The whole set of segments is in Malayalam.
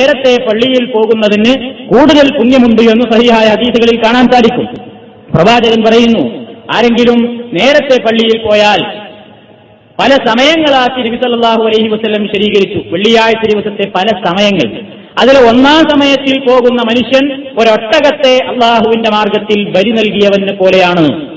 നേരത്തെ പള്ളിയിൽ പോകുന്നതിന് കൂടുതൽ പുണ്യമുണ്ട് എന്ന് സഹിയായ അതീതികളിൽ കാണാൻ സാധിക്കും. പ്രവാചകൻ പറയുന്നു ആരെങ്കിലും നേരത്തെ പള്ളിയിൽ പോയാൽ പല സമയങ്ങളാക്കി നബി സല്ലല്ലാഹു അലൈഹി വസല്ലം ശരീകരിച്ചു. വെള്ളിയാഴ്ച ദിവസത്തെ പല സമയങ്ങൾ. അതിൽ ഒന്നാം സമയത്തിൽ പോകുന്ന മനുഷ്യൻ ഒരൊട്ടകത്തെ അള്ളാഹുവിന്റെ മാർഗത്തിൽ ബലി നൽകിയവനെ പോലെയാണ്.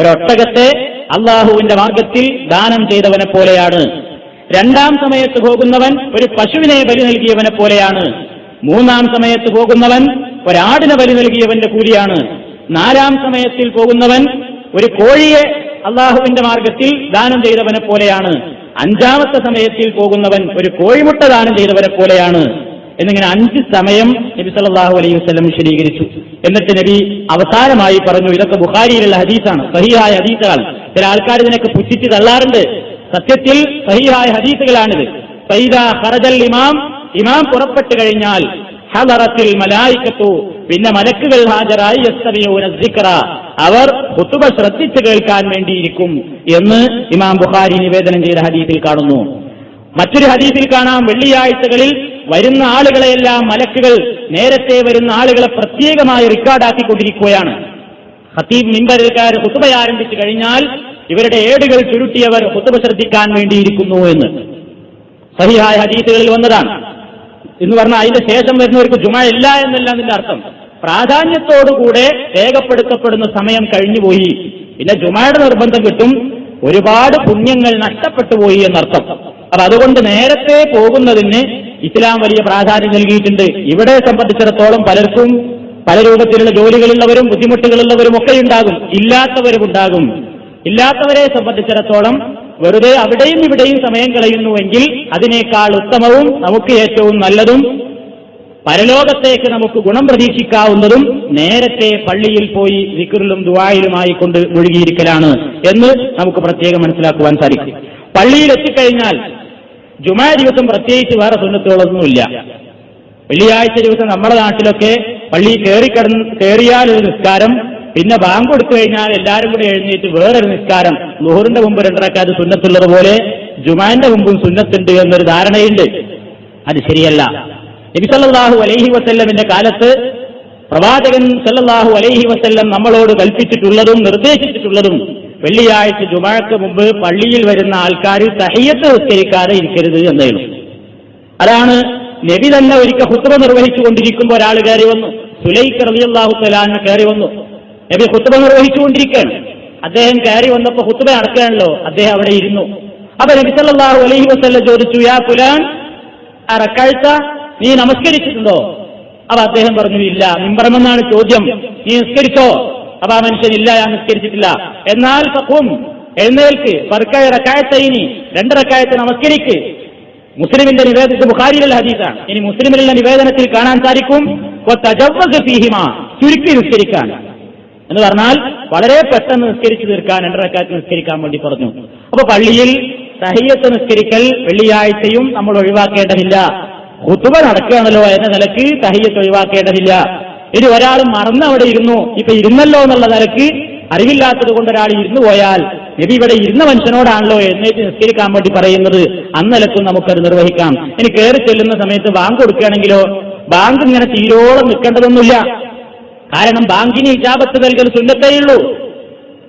ഒരൊട്ടകത്തെ അള്ളാഹുവിന്റെ മാർഗത്തിൽ ദാനം ചെയ്തവനെ പോലെയാണ്. രണ്ടാം സമയത്ത് പോകുന്നവൻ ഒരു പശുവിനെ ബലി നൽകിയവനെ പോലെയാണ്. മൂന്നാം സമയത്ത് പോകുന്നവൻ ഒരാടിനെ ബലി നൽകിയവന്റെ കൂലിയാണ്. നാലാം സമയത്തിൽ പോകുന്നവൻ ഒരു കോഴിയെ അള്ളാഹുവിന്റെ മാർഗത്തിൽ ദാനം ചെയ്തവനെ പോലെയാണ്. അഞ്ചാമത്തെ സമയത്തിൽ പോകുന്നവൻ ഒരു കോഴിമുട്ട ദാനം ചെയ്തവനെ പോലെയാണ്. എന്നിങ്ങനെ അഞ്ച് സമയം നബി സല്ലാഹു അലൈഹി വസ്ലം വിശദീകരിച്ചു. എന്നിട്ട് നബി അവസാനമായി പറഞ്ഞു ഇതൊക്കെ ബുഖാരിയിലുള്ള ഹദീസാണ് സഹിയായ ഹദീസാണ് ചില ആൾക്കാർ ഇതിനൊക്കെ പുച്ഛിച്ച് തള്ളാറുണ്ട്. സത്യത്തിൽ സഹിയായ ഹദീസുകളാണിത്. സൈദ ഹറജൽ ഇമാം ഇമാം പുറപ്പെട്ടു കഴിഞ്ഞാൽ ഹലറത്തിൽ മലായിക്കത്തു പിന്നെ മലക്കുകൾ ഹാജരായി യസ്തമിയൂന സിക്ര അവർ കുത്തുക ശ്രദ്ധിച്ചു കേൾക്കാൻ വേണ്ടിയിരിക്കും എന്ന് ഇമാം ബുഖാരി നിവേദനം ചെയ്ത ഹദീസിൽ കാണുന്നു. മറ്റൊരു ഹദീസിൽ കാണാം വെള്ളിയാഴ്ചകളിൽ വരുന്ന ആളുകളെയെല്ലാം മലക്കുകൾ നേരത്തെ വരുന്ന ആളുകളെ പ്രത്യേകമായി റെക്കോർഡാക്കിക്കൊണ്ടിരിക്കുകയാണ് ഹത്തീബ് മിമ്പരക്കാർ ഹുത്തുബ ആരംഭിച്ചു കഴിഞ്ഞാൽ ഇവരുടെ ഏടുകൾ ചുരുട്ടിയവർ ഹുത്തുബ ശ്രദ്ധിക്കാൻ വേണ്ടിയിരിക്കുന്നു എന്ന്. സഹിഹായ ഹദീസുകളിൽ വന്നതാണ്. എന്ന് പറഞ്ഞാൽ അതിന്റെ ശേഷം വരുന്നവർക്ക് ജുമ ഇല്ല എന്നല്ല അതിന്റെ അർത്ഥം. പ്രാധാന്യത്തോടുകൂടെ രേഖപ്പെടുത്തപ്പെടുന്ന സമയം കഴിഞ്ഞുപോയി പിന്നെ ജുമയുടെ നിർബന്ധം കിട്ടും. ഒരുപാട് പുണ്യങ്ങൾ നഷ്ടപ്പെട്ടു പോയി എന്നർത്ഥം. അപ്പൊ അതുകൊണ്ട് നേരത്തെ പോകുന്നതിന് ഇസ്ലാം വലിയ പ്രാധാന്യം നൽകിയിട്ടുണ്ട്. ഇവിടെ സംബന്ധിച്ചിടത്തോളം പലർക്കും പല രൂപത്തിലുള്ള ജോലികളുള്ളവരും ബുദ്ധിമുട്ടുകളുള്ളവരും ഒക്കെ ഉണ്ടാകും. ഇല്ലാത്തവരും ഉണ്ടാകും. ഇല്ലാത്തവരെ സംബന്ധിച്ചിടത്തോളം വെറുതെ അവിടെയും ഇവിടെയും സമയം കളയുന്നുവെങ്കിൽ അതിനേക്കാൾ ഉത്തമവും നമുക്ക് ഏറ്റവും നല്ലതും പരലോകത്തേക്ക് നമുക്ക് ഗുണം പ്രതീക്ഷിക്കാവുന്നതും നേരത്തെ പള്ളിയിൽ പോയി വിക്റിലും ദുവായിലുമായി കൊണ്ട് മുഴുകിയിരിക്കലാണ് എന്ന് നമുക്ക് പ്രത്യേകം മനസ്സിലാക്കുവാൻ സാധിക്കും. പള്ളിയിൽ എത്തിക്കഴിഞ്ഞാൽ ജുമാ ദിവസം പ്രത്യേകിച്ച് വേറെ സുന്നത്തുകളൊന്നുമില്ല. വെള്ളിയാഴ്ച ദിവസം നമ്മുടെ നാട്ടിലൊക്കെ പള്ളി കയറി കയറിയാൽ ഒരു നിസ്കാരം പിന്നെ ബാങ്ക് കൊടുത്തു കഴിഞ്ഞാൽ എല്ലാവരും കൂടി എഴുന്നേറ്റ് വേറൊരു നിസ്കാരം. ലുഹറിന്റെ മുമ്പ് രണ്ടരക്കാത് സുന്നത്തുള്ളത് പോലെ ജുമാന്റെ മുമ്പും സുന്നത്തുണ്ട് എന്നൊരു ധാരണയുണ്ട്. അത് ശരിയല്ല. നബി സല്ലല്ലാഹു അലൈഹി വസല്ലമിന്റെ കാലത്ത് പ്രവാചകൻ സല്ലാഹു അലൈഹി വസല്ലം നമ്മളോട് കൽപ്പിച്ചിട്ടുള്ളതും നിർദ്ദേശിച്ചിട്ടുള്ളതും വെള്ളിയാഴ്ച ജുമാക്ക് മുമ്പ് പള്ളിയിൽ വരുന്ന ആൾക്കാർ തഹിയത്ത് നിസ്കരിക്കാതെ ഇരിക്കരുത് എന്നായിരുന്നു അതാണ് നബി തന്നെ ഒരിക്കൽ ഹുത്ര നിർവഹിച്ചുകൊണ്ടിരിക്കുമ്പോൾ ഒരാൾ കയറി വന്നു. സുലൈഖ് റളിയല്ലാഹു തലാന്ന് കയറി വന്നു. നബി ഹുത്തുബ നിർവഹിച്ചുകൊണ്ടിരിക്കുകയാണ്. അദ്ദേഹം കയറി വന്നപ്പോ ഹുത്തുബ അടക്കാണല്ലോ അദ്ദേഹം അവിടെ ഇരുന്നു. അപ്പൊ നബി സല്ലല്ലാഹു അലൈഹി വസല്ലം ചോദിച്ചു യാ ഫുലാൻ അറക്കാഴ്ച നീ നമസ്കരിച്ചിട്ടുണ്ടോ? അപ്പൊ അദ്ദേഹം പറഞ്ഞു ഇല്ല മിമ്പറമെന്നാണ് ചോദ്യം. നീ നിസ്കരിച്ചോ? അപ്പൊ ആ മനുഷ്യൻ ഇല്ല ഞാൻ നിസ്കരിച്ചിട്ടില്ല. എന്നാൽ ഫഖും എഴുന്നേൽക്ക് പറക്കായ റക്കായത്തെ ഇനി രണ്ടിറക്കായത്തെ നമസ്കരിക്ക്. മുസ്ലിമിന്റെ നിവേദനത്തിൽ ബുഖാരിയിലുള്ള ഹദീസാണ്. ഇനി മുസ്ലിമിലുള്ള നിവേദനത്തിൽ കാണാൻ സാധിക്കും ചുരുക്കി നിസ്കരിക്കാൻ. എന്ന് പറഞ്ഞാൽ വളരെ പെട്ടെന്ന് നിസ്കരിച്ചു തീർക്കാൻ രണ്ടരക്കാലത്ത് നിസ്കരിക്കാൻ വേണ്ടി പറഞ്ഞു. അപ്പൊ പള്ളിയിൽ സഹിയത്ത് നിസ്കരിക്കൽ വെള്ളിയാഴ്ചയും നമ്മൾ ഒഴിവാക്കേണ്ടതില്ല. കുത്തുബ നടക്കുകയാണല്ലോ എന്ന നിലയ്ക്ക് സഹിയത്ത് ഒഴിവാക്കേണ്ടതില്ല. ഇനി ഒരാൾ മറന്ന് അവിടെ ഇരുന്നു. ഇപ്പൊ ഇരുന്നല്ലോ എന്നുള്ള നിലയ്ക്ക് അറിവില്ലാത്തത് കൊണ്ട് ഒരാൾ ഇരുന്നു പോയാൽ നബി ഇവിടെ ഇരുന്ന മനുഷ്യനോടാണല്ലോ എഴുന്നേറ്റ് നിസ്കരിക്കാൻ വേണ്ടി പറയുന്നത്. അന്നലക്കും നമുക്കത് നിർവഹിക്കാം. ഇനി കയറി ചെല്ലുന്ന സമയത്ത് ബാങ്ക് കൊടുക്കുകയാണെങ്കിലോ ബാങ്ക് ഇങ്ങനെ തീരോളം നിൽക്കേണ്ടതൊന്നുമില്ല. കാരണം ബാങ്കിന് ഇജാബത്ത് നൽകൽ സുന്നത്തേയുള്ളൂ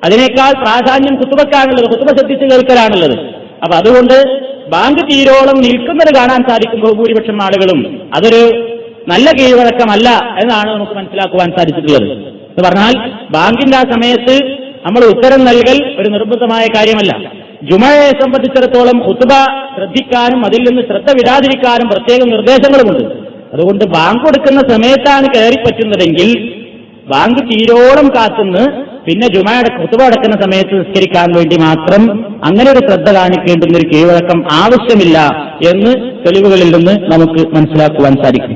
അതിനേക്കാൾ പ്രാധാന്യം കുത്തുബക്കാണുള്ളത് കുത്തുബ ശ്രദ്ധിച്ച് കേൾക്കലാണുള്ളത്. അപ്പൊ അതുകൊണ്ട് ബാങ്ക് തീരോളം നിൽക്കുന്നത് കാണാൻ സാധിക്കും ബഹുഭൂരിപക്ഷം ആളുകളും. അതൊരു നല്ല കീഴ്വഴക്കമല്ല എന്നാണ് നമുക്ക് മനസ്സിലാക്കുവാൻ സാധിച്ചിട്ടുള്ളത്. എന്ന് പറഞ്ഞാൽ ബാങ്കിന്റെ ആ സമയത്ത് നമ്മൾ ഉത്തരം നൽകൽ ഒരു നിർബന്ധമായ കാര്യമല്ല. ജുമയെ സംബന്ധിച്ചിടത്തോളം കുത്തുബ ശ്രദ്ധിക്കാനും അതിൽ നിന്ന് ശ്രദ്ധ വിടാതിരിക്കാനും പ്രത്യേക നിർദ്ദേശങ്ങളുമുണ്ട്. അതുകൊണ്ട് ബാങ്ക് കൊടുക്കുന്ന സമയത്താണ് കയറി പറ്റുന്നതെങ്കിൽ ബാങ്ക് തീരോളം കാത്തുനിന്ന് പിന്നെ ജുമായുടെ കുത്തുവ അടക്കുന്ന സമയത്ത് നിസ്കരിക്കാൻ വേണ്ടി മാത്രം അങ്ങനെ ഒരു ശ്രദ്ധ കാണിക്കേണ്ടുന്ന ഒരു കീഴ്വഴക്കം ആവശ്യമില്ല എന്ന് തെളിവുകളിൽ നിന്ന് നമുക്ക് മനസ്സിലാക്കുവാൻ സാധിക്കും.